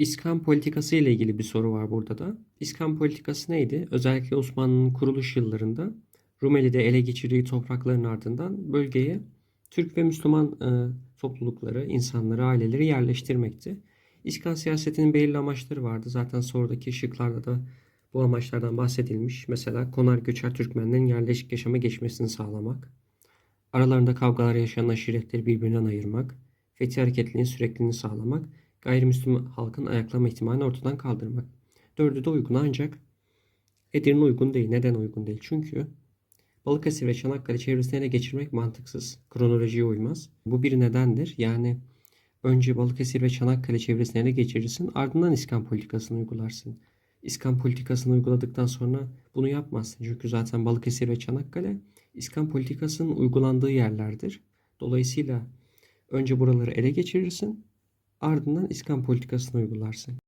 İskan politikası ile ilgili bir soru var burada da. İskan politikası neydi? Özellikle Osmanlı'nın kuruluş yıllarında Rumeli'de ele geçirdiği toprakların ardından bölgeye Türk ve Müslüman e, toplulukları, insanları, aileleri yerleştirmekti. İskan siyasetinin belirli amaçları vardı. Zaten sorudaki şıklarda da bu amaçlardan bahsedilmiş. Mesela konar göçer Türkmenlerin yerleşik yaşama geçmesini sağlamak. Aralarında kavgalar yaşayan aşiretleri birbirinden ayırmak. Fethi hareketliliğin sürekliliğini sağlamak. Gayrimüslim halkın ayaklama ihtimalini ortadan kaldırmak. Dördü de uygun ancak Edirne uygun değil. Neden uygun değil? Çünkü Balıkesir ve Çanakkale çevresini ele geçirmek mantıksız. Kronolojiye uymaz. Bu bir nedendir. Yani önce Balıkesir ve Çanakkale çevresini ele geçirirsin. Ardından İskan politikasını uygularsın. İskan politikasını uyguladıktan sonra bunu yapmazsın. Çünkü zaten Balıkesir ve Çanakkale İskan politikasının uygulandığı yerlerdir. Dolayısıyla önce buraları ele geçirirsin. Ardından İskan politikasını uygularsın.